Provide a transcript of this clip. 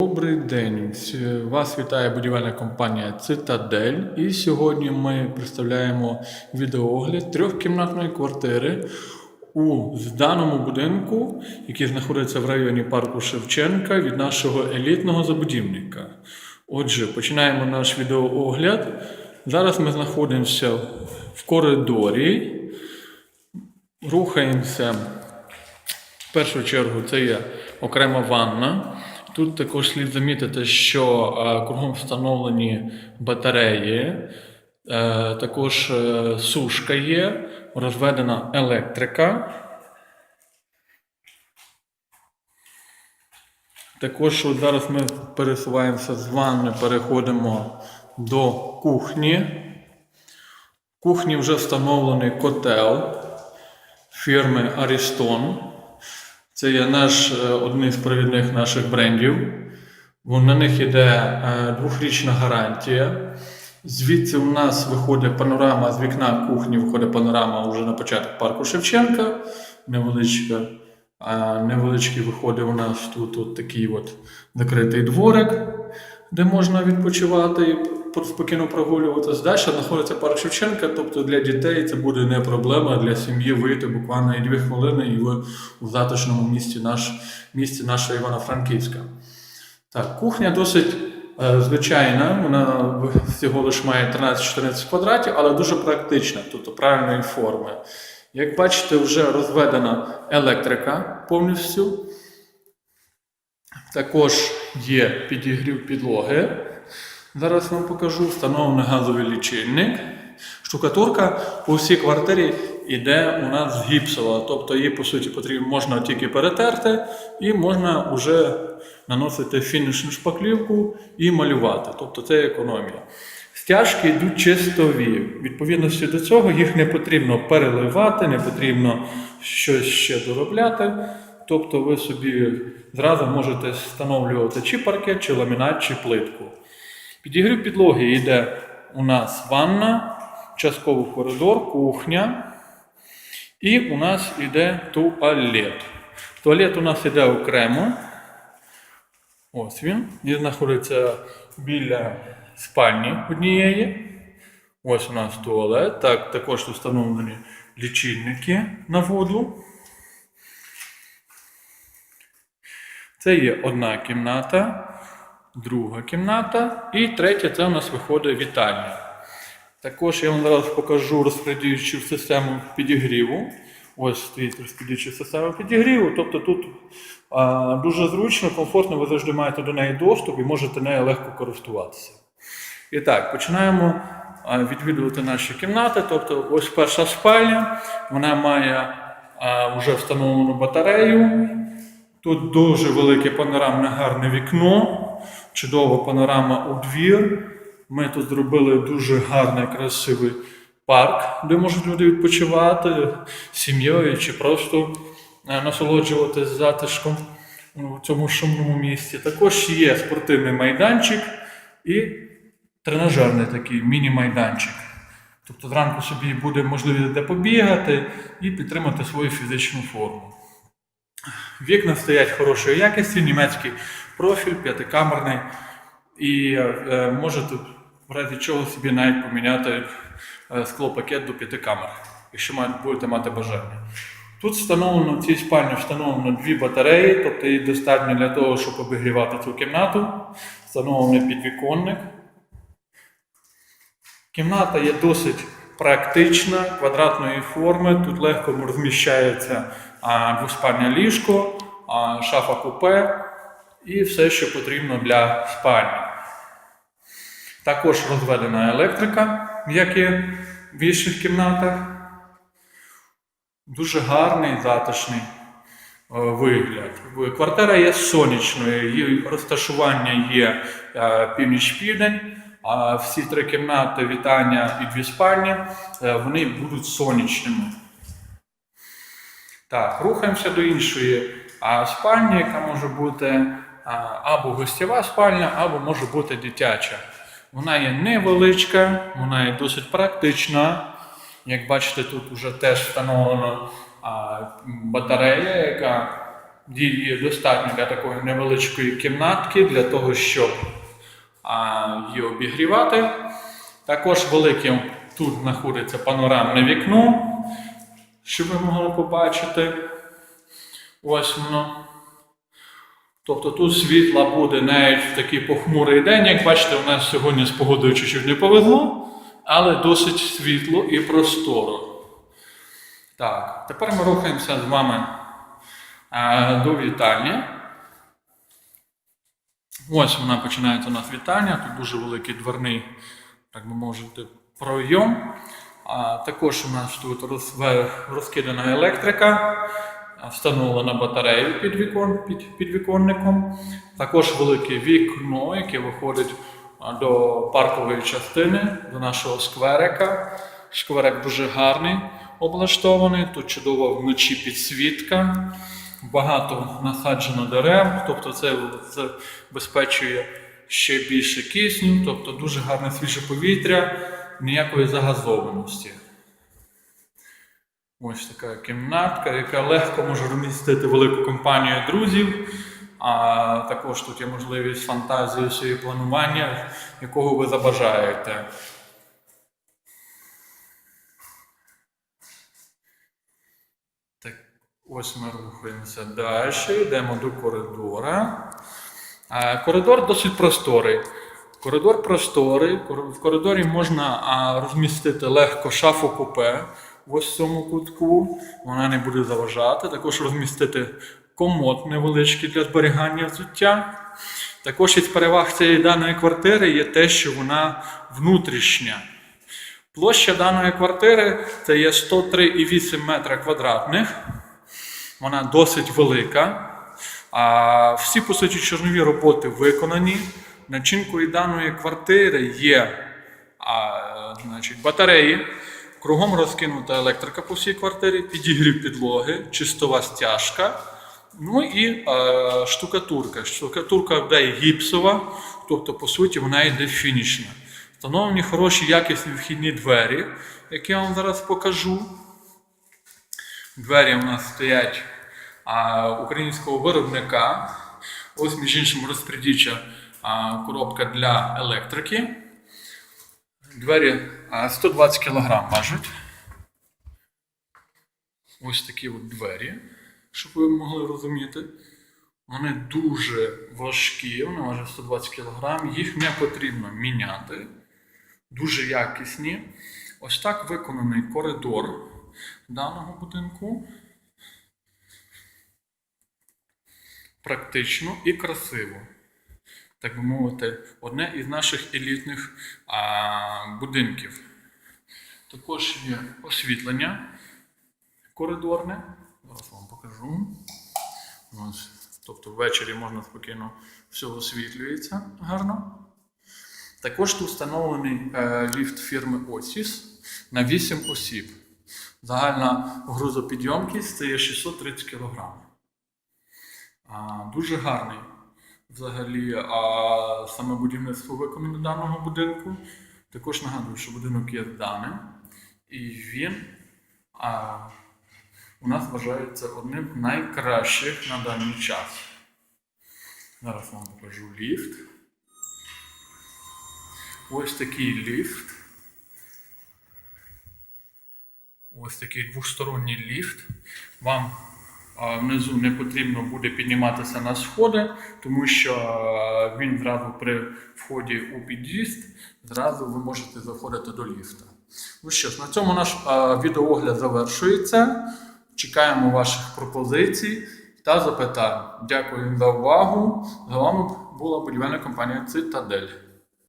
Добрий день. Вас вітає будівельна компанія Цитадель. І сьогодні ми представляємо відеоогляд трьохкімнатної квартири у зданому будинку, який знаходиться в районі парку Шевченка від нашого елітного забудівника. Отже, починаємо наш відеоогляд. Зараз ми знаходимося в коридорі, рухаємося в першу чергу це є окрема ванна. Тут також слід замітити, що е, кругом встановлені батареї, е, також е, сушка є, розведена електрика. Також от зараз ми пересуваємося з ванни, переходимо до кухні. В кухні вже встановлений котел фірми Ariston. Це є наш е, один з провідних наших брендів. На них йде е, двохрічна гарантія. Звідси у нас виходить панорама з вікна кухні, виходить панорама вже на початок парку Шевченка. Невеличка, а невеличкий виходить у нас тут от такий от закритий дворик, де можна відпочивати спокійно прогулюватися. Далі знаходиться парк Шевченка, тобто для дітей це буде не проблема, для сім'ї вийти буквально і дві хвилини, і ви у затишному місті, наш, місті нашого Івано-Франківська. Так, кухня досить е, звичайна, вона всього лише має 13-14 квадратів, але дуже практична, тобто правильної форми. Як бачите, вже розведена електрика повністю. Також є підігрів підлоги. Зараз вам покажу встановлений газовий лічильник. Штукатурка по всій квартирі йде у нас гіпсова, тобто її по суті потрібно можна тільки перетерти, і можна вже наносити фінішну шпаклівку і малювати. Тобто це економія. Стяжки йдуть чистові. Відповідності до цього їх не потрібно переливати, не потрібно щось ще доробляти. Тобто ви собі зразу можете встановлювати чи паркет, чи ламінат, чи плитку. Підігрів підлоги йде у нас ванна, частково коридор, кухня. І у нас йде туалет. Туалет у нас йде окремо. Ось він. Він знаходиться біля спальні однієї. Ось у нас туалет. Так, також встановлені лічильники на воду. Це є одна кімната, друга кімната і третя це у нас виходить вітальня. Також я вам зараз покажу розподіючу систему підігріву. Ось стоїть розподіюча система підігріву. Тобто тут а, дуже зручно, комфортно, ви завжди маєте до неї доступ і можете нею легко користуватися. І так, починаємо відвідувати наші кімнати. Тобто, ось перша спальня, вона має а, вже встановлену батарею. Тут дуже велике панорамне гарне вікно, чудова панорама у двір. Ми тут зробили дуже гарний, красивий парк, де можуть люди відпочивати сім'єю чи просто е, насолоджуватись затишком у цьому шумному місті. Також є спортивний майданчик і тренажерний такий міні-майданчик. Тобто зранку собі буде можливість де побігати і підтримати свою фізичну форму. Вікна стоять хорошої якості, німецький профіль, п'ятикамерний. І е, можете в разі чого собі навіть поміняти е, склопакет до п'яти камер, якщо будете мати бажання. Тут встановлено в цій спальні встановлено дві батареї, тобто їх достатньо для того, щоб обігрівати цю кімнату. Встановлений підвіконник. Кімната є досить практична, квадратної форми. Тут легко розміщається двоспальне ліжко, шафа купе і все, що потрібно для спальні. Також розведена електрика, як і в інших кімнатах. Дуже гарний, затишний е, вигляд. Квартира є сонячною, її розташування є е, північ-південь. А всі три кімнати, вітання і дві спальні, е, вони будуть сонячними. Так, рухаємося до іншої спальні, яка може бути або гостєва спальня, або може бути дитяча. Вона є невеличка, вона є досить практична. Як бачите, тут вже теж встановлена батарея, яка Її достатньо для такої невеличкої кімнатки, для того, щоб її обігрівати. Також великим тут знаходиться панорамне вікно, щоб ви могли побачити. Ось воно. Тобто тут світла буде навіть в такий похмурий день. Як бачите, у нас сьогодні з погодою чуть-чуть не повезло, але досить світло і просторо. Так, тепер ми рухаємося з вами до вітальні. Ось вона починається у нас вітальня. Тут дуже великий дверний, так би мовити, пройом. А, також у нас тут роз- розкидана електрика, встановлена батарея під, вікон, під підвіконником. Також велике вікно, яке виходить до паркової частини, до нашого скверика. Скверик дуже гарний, облаштований. Тут чудова вночі підсвітка. Багато насаджено дерев, тобто це забезпечує ще більше кисню, тобто дуже гарне свіже повітря, ніякої загазованості. Ось така кімнатка, яка легко може розмістити велику компанію друзів. А також тут є можливість фантазії своєї планування, якого ви забажаєте. Так, ось ми рухаємося далі, йдемо до коридора. Коридор досить просторий. Коридор просторий. В коридорі можна розмістити легко шафу купе в цьому кутку. Вона не буде заважати. Також розмістити комод невеличкий для зберігання взуття. Також із переваг цієї даної квартири є те, що вона внутрішня. Площа даної квартири це є 103,8 метра квадратних. Вона досить велика. А всі, по суті, чорнові роботи виконані. Начинкою даної квартири є а, значить, батареї. Кругом розкинута електрика по всій квартирі, підігрів підлоги, чистова стяжка. Ну і е, штукатурка. Штукатурка йде гіпсова, тобто, по суті, вона йде фінішна. Встановлені хороші якісні вхідні двері, які я вам зараз покажу. Двері у нас стоять а, українського виробника. Ось, між іншим, розпредіча коробка для електрики. Двері а, 120 кг важать. Ось такі от двері, щоб ви могли розуміти. Вони дуже важкі, вони важать 120 кг, їх не потрібно міняти. Дуже якісні. Ось так виконаний коридор даного будинку. Практично і красиво. Так би мовити, одне із наших елітних а, будинків. Також є освітлення коридорне. Зараз вам покажу. Ось. Тобто ввечері можна спокійно все освітлюється гарно. Також тут встановлений е, ліфт фірми Otis на 8 осіб. Загальна грузопідйомкість це є 630 кг. Дуже гарний взагалі а, саме будівництво виконане даного будинку. Також нагадую, що будинок є зданим, і він а, у нас вважається одним з найкращих на даний час. Зараз вам покажу ліфт. Ось такий ліфт. Ось такий двосторонній ліфт. Вам внизу не потрібно буде підніматися на сходи, тому що він зразу при вході у під'їзд, зразу ви можете заходити до ліфта. Ну що ж, на цьому наш відеоогляд завершується. Чекаємо ваших пропозицій та запитань. Дякую за увагу. З вами була будівельна компанія Цитадель.